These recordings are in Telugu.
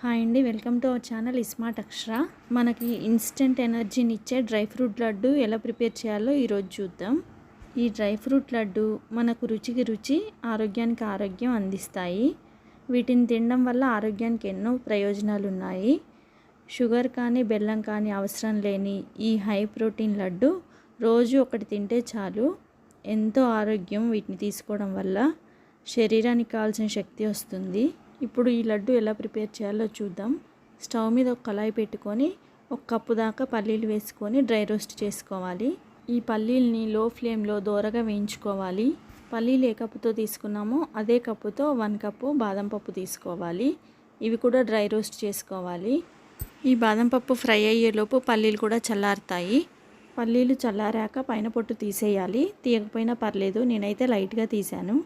హాయ్ అండి welcome to our channel smart Akshara. మనకి ఇన్స్టెంట్ ఎనర్జీని ఇచ్చే డ్రై ఫ్రూట్ లడ్డు ఎలా ప్రిపేర్ చేయాలో ఈరోజు చూద్దాం. ఈ డ్రై ఫ్రూట్ లడ్డు మనకు రుచికి రుచి ఆరోగ్యానికి ఆరోగ్యం అందిస్తాయి. వీటిని తినడం వల్ల ఆరోగ్యానికి ఎన్నో ప్రయోజనాలు ఉన్నాయి షుగర్ కానీ బెల్లం కానీ అవసరం లేని ఈ హై ప్రోటీన్ లడ్డు రోజు ఒకటి తింటే చాలు. ఎంతో ఆరోగ్యం వీటిని తీసుకోవడం వల్ల శరీరానికి కావాల్సిన శక్తి వస్తుంది. ఇప్పుడు ఈ లడ్డు ఎలా ప్రిపేర్ చేయాలో చూద్దాం. స్టవ్ మీద ఒక కళాయి పెట్టుకొని ఒక కప్పు దాకా పల్లీలు వేసుకొని డ్రై రోస్ట్ చేసుకోవాలి. ఈ పల్లీల్ని లో ఫ్లేమ్లో దోరగా వేయించుకోవాలి. పల్లీలు ఏ కప్పుతో తీసుకున్నామో అదే కప్పుతో వన్ కప్పు బాదం పప్పు తీసుకోవాలి. ఇవి కూడా డ్రై రోస్ట్ చేసుకోవాలి. ఈ బాదం పప్పు ఫ్రై అయ్యేలోపు పల్లీలు కూడా చల్లారుతాయి. పల్లీలు చల్లారాక పైన పొట్టు తీసేయాలి. తీయకపోయినా పర్లేదు నేనైతే లైట్గా తీశాను.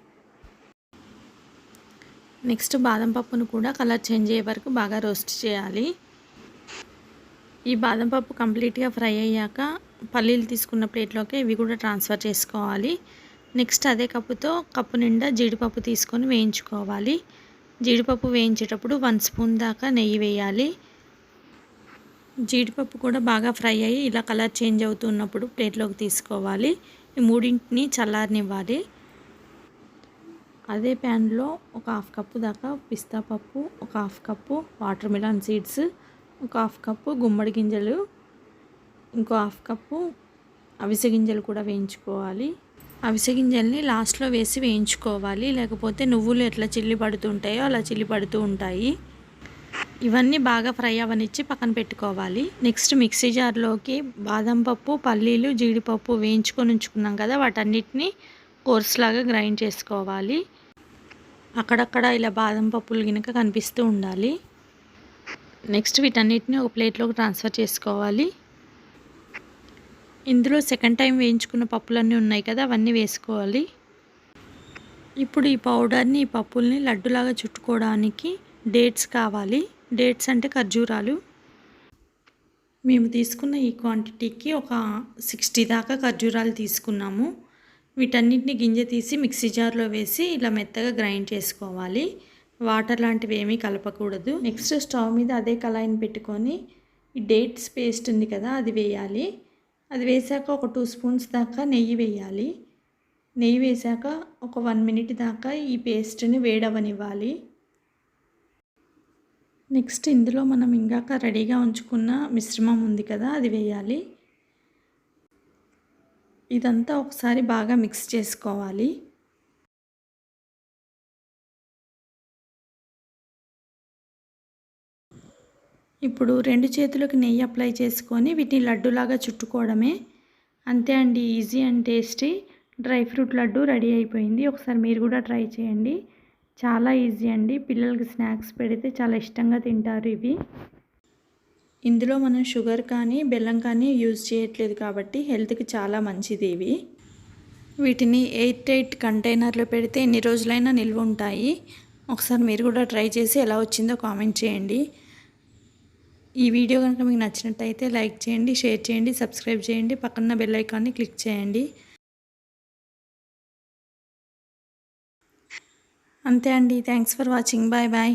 నెక్స్ట్ బాదం పప్పును కూడా కలర్ చేంజ్ అయ్యే వరకు బాగా రోస్ట్ చేయాలి. ఈ బాదం పప్పు కంప్లీట్గా ఫ్రై అయ్యాక పల్లీలు తీసుకున్న ప్లేట్లోకి ఇవి కూడా ట్రాన్స్ఫర్ చేసుకోవాలి. నెక్స్ట్ అదే కప్పుతో కప్పు నిండా జీడిపప్పు తీసుకొని వేయించుకోవాలి. జీడిపప్పు వేయించేటప్పుడు వన్ స్పూన్ దాకా నెయ్యి వేయాలి. జీడిపప్పు కూడా బాగా ఫ్రై అయ్యి ఇలా కలర్ చేంజ్ అవుతున్నప్పుడు ప్లేట్లోకి తీసుకోవాలి. ఈ మూడింటిని చల్లారనివ్వాలి. అదే ప్యాన్లో ఒక హాఫ్ కప్పు దాకా పిస్తా పప్పు ఒక half cup watermelon seeds ఒక హాఫ్ కప్పు గుమ్మడి గింజలు ఇంకో హాఫ్ కప్పు అవిసె గింజలు కూడా వేయించుకోవాలి. అవిసె గింజల్ని లాస్ట్లో వేసి వేయించుకోవాలి. లేకపోతే నువ్వులు ఎట్లా చిల్లి పడుతుంటాయో అలా చిల్లి పడుతూ ఉంటాయి. ఇవన్నీ బాగా ఫ్రై అవనిచ్చి పక్కన పెట్టుకోవాలి. నెక్స్ట్ మిక్సీ జార్లోకి బాదం పప్పు పల్లీలు జీడిపప్పు వేయించుకొని ఉంచుకున్నాం కదా వాటన్నిటిని కోర్స్ లాగా గ్రైండ్ చేసుకోవాలి. అక్కడక్కడ ఇలా బాదం పప్పులు గినక కనిపిస్తూ ఉండాలి. నెక్స్ట్ వీటన్నిటిని ఒక ప్లేట్లోకి ట్రాన్స్ఫర్ చేసుకోవాలి. ఇందులో సెకండ్ టైం వేయించుకున్న పప్పులన్నీ ఉన్నాయి కదా అవన్నీ వేసుకోవాలి. ఇప్పుడు ఈ పౌడర్ని ఈ పప్పుల్ని లడ్డులాగా చుట్టుకోవడానికి డేట్స్ కావాలి. డేట్స్ అంటే ఖర్జూరాలు. మేము తీసుకున్న ఈ క్వాంటిటీకి ఒక సిక్స్టీ దాకా ఖర్జూరాలు తీసుకున్నాము. వీటన్నిటిని గింజ తీసి మిక్సీ జార్లో వేసి ఇలా మెత్తగా గ్రైండ్ చేసుకోవాలి. వాటర్ లాంటివి ఏమీ కలపకూడదు. నెక్స్ట్ స్టవ్ మీద అదే కళాయిని పెట్టుకొని ఈ డేట్స్ పేస్ట్ ఉంది కదా అది వేయాలి. అది వేసాక ఒక టూ స్పూన్స్ దాకా నెయ్యి వేయాలి. నెయ్యి వేసాక ఒక వన్ మినిట్ దాకా ఈ పేస్ట్ని వేడవనివ్వాలి. నెక్స్ట్ ఇందులో మనం ఇందాక రెడీగా ఉంచుకున్న మిశ్రమం ఉంది కదా అది వేయాలి. ఇదంతా ఒకసారి బాగా మిక్స్ చేసుకోవాలి. ఇప్పుడు రెండు చేతులకు నెయ్యి అప్లై చేసుకొని వీటిని లడ్డులాగా చుట్టుకోవడమే. అంతే అండి easy and tasty dry fruit laddu ready అయిపోయింది. ఒకసారి మీరు కూడా ట్రై చేయండి. చాలా ఈజీ అండి. పిల్లలకి స్నాక్స్ పెడితే చాలా ఇష్టంగా తింటారు ఇవి. ఇందులో మనం షుగర్ కానీ బెల్లం కానీ యూజ్ చేయట్లేదు కాబట్టి హెల్త్కి చాలా మంచిది ఇవి. వీటిని ఎయిట్ ఎయిట్ కంటైనర్లో పెడితే ఎన్ని రోజులైనా నిల్వ ఉంటాయి. ఒకసారి మీరు కూడా ట్రై చేసి ఎలా వచ్చిందో కామెంట్ చేయండి. ఈ వీడియో కనుక మీకు నచ్చినట్టయితే లైక్ చేయండి షేర్ చేయండి సబ్స్క్రైబ్ చేయండి పక్కన బెల్ ఐకాన్ని క్లిక్ చేయండి. అంతే అండి. Thanks for watching. Bye bye.